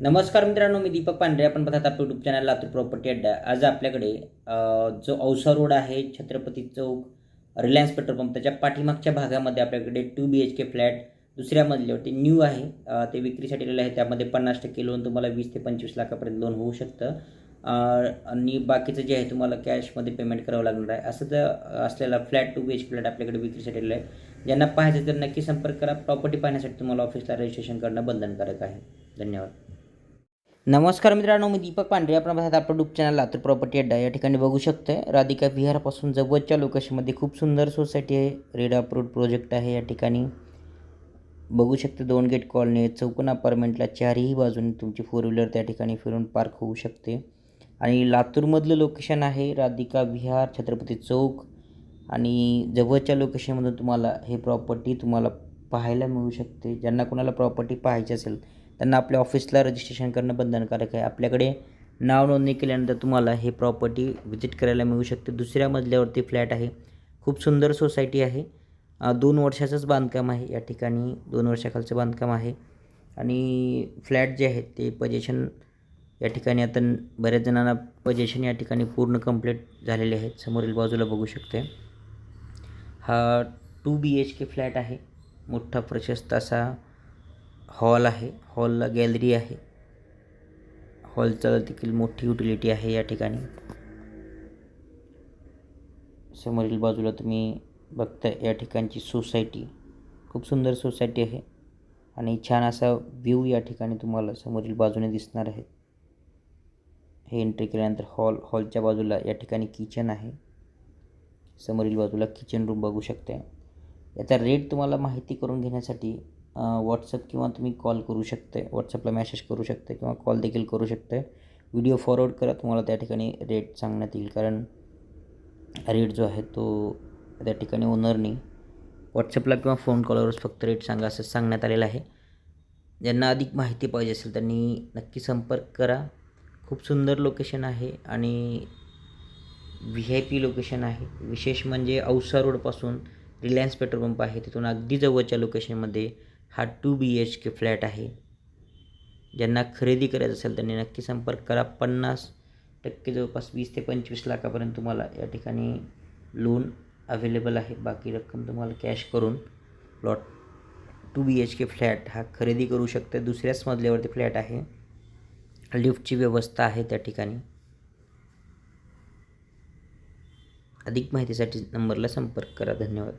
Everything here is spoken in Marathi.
नमस्कार मित्रांनो मी दीपक पांढरे. आपण बघत आपल्या यूट्यूब चॅनल लातूर प्रॉपर्टी अड्डा. आज आपल्याकडे जो औसा रोड आहे Chhatrapati Chowk Reliance petrol pump त्याच्या पाठीमागच्या भागामध्ये आपल्याकडे two B H K flat दुसऱ्या मजल्यावरती न्यू आहे. ते विक्रीसाठी आलेलं आहे. त्यामध्ये पन्नास टक्के लोन तुम्हाला वीस ते पंचवीस लाखापर्यंत लोन होऊ शकतं. आणि बाकीचं जे आहे तुम्हाला कॅशमध्ये पेमेंट करावं लागणार आहे. असं जर असलेला flat two B H flat आपल्याकडे विक्रीसाठी आहे. ज्यांना पाहायचं तर नक्की संपर्क करा. प्रॉपर्टी पाहण्यासाठी तुम्हाला ऑफिसला रजिस्ट्रेशन करणं बंधनकारक आहे. धन्यवाद. नमस्कार मित्रांनो मी दीपक पांढरे. आपण पाहत आपलं डूब चॅनल लातूर प्रॉपर्टी अड्डा. या ठिकाणी बघू शकतोय राधिका विहारापासून जवळच्या लोकेशनमध्ये खूप सुंदर सोसायटी आहे. रेड अप्रूड प्रोजेक्ट आहे या ठिकाणी. बघू शकते दोन गेट कॉलनी आहे चौकोन अपार्टमेंटला चारही बाजूने तुमची फोर व्हीलर त्या ठिकाणी फिरून पार्क होऊ शकते. आणि लातूरमधलं लोकेशन आहे राधिका विहार छत्रपती चौक. आणि जवळच्या लोकेशनमधून तुम्हाला हे प्रॉपर्टी तुम्हाला पाहायला मिळू शकते. ज्यांना कोणाला प्रॉपर्टी पाहायची असेल त्यांना आपल्या ऑफिसला रजिस्ट्रेशन करणं बंधनकारक आहे. आपल्याकडे नाव नोंदणी केल्यानंतर तुम्हाला हे प्रॉपर्टी व्हिजिट करायला मिळू शकते. दुसऱ्या मजल्यावरती फ्लॅट आहे. खूप सुंदर सोसायटी आहे. दोन वर्षाचंच बांधकाम आहे. या ठिकाणी दोन वर्षाखालचं बांधकाम आहे. आणि फ्लॅट जे आहेत ते पजेशन या ठिकाणी आता बऱ्याच जणांना पजेशन या ठिकाणी पूर्ण कंप्लीट झालेले आहेत. समोरील बाजूला बघू शकते. हा two B H K flat आहे. मोठा प्रशस्त असा हॉल आहे. हॉलला गॅलरी आहे. हॉलचा देखील मोठी युटिलिटी आहे या ठिकाणी. समोरील बाजूला तुम्ही बघता या ठिकाणची सोसायटी. खूप सुंदर सोसायटी आहे आणि छान असा व्ह्यू या ठिकाणी तुम्हाला समोरील बाजूने दिसणार आहे. हे एंट्री केल्यानंतर हॉल हॉलच्या बाजूला या ठिकाणी किचन आहे. समोरील बाजूला किचन रूम बघू शकता याचा रेट तुम्हाला माहिती करून घेण्यासाठी व्हॉट्सअप किंवा तुम्ही कॉल करू शकते. व्हॉट्सअपला मेसेज करू शकते किंवा कॉल देखील करू शकते. व्हिडिओ फॉरवर्ड करा तुम्हाला त्या ठिकाणी रेट सांगण्यात येईल. कारण रेट जो आहे तो त्या ठिकाणी ओनरनी व्हॉट्सअपला किंवा फोन कॉलवरच फक्त रेट सांगा असं सांगण्यात आलेलं आहे. ज्यांना अधिक माहिती पाहिजे असेल त्यांनी नक्की संपर्क करा. खूप सुंदर लोकेशन आहे आणि व्ही आय पी लोकेशन आहे. विशेष म्हणजे औसा रोडपासून रिलायन्स पेट्रोल पंप आहे. तिथून अगदी जवळच्या लोकेशनमध्ये हा two B H K flat आहे. ज्यांना खरेदी करायचं असेल त्यांनी नक्की संपर्क करा. पन्नास टक्के जवळपास वीस ते पंचवीस लाखापर्यंत तुम्हाला या ठिकाणी लोन अवेलेबल आहे. बाकी रक्कम तुम्हाला कॅश करून plot two B H K flat हा खरेदी करू शकता. दुसऱ्याच मजल्यावरती फ्लॅट आहे. लिफ्टची व्यवस्था आहे त्या ठिकाणी. अधिक माहितीसाठी नंबरला संपर्क करा. धन्यवाद.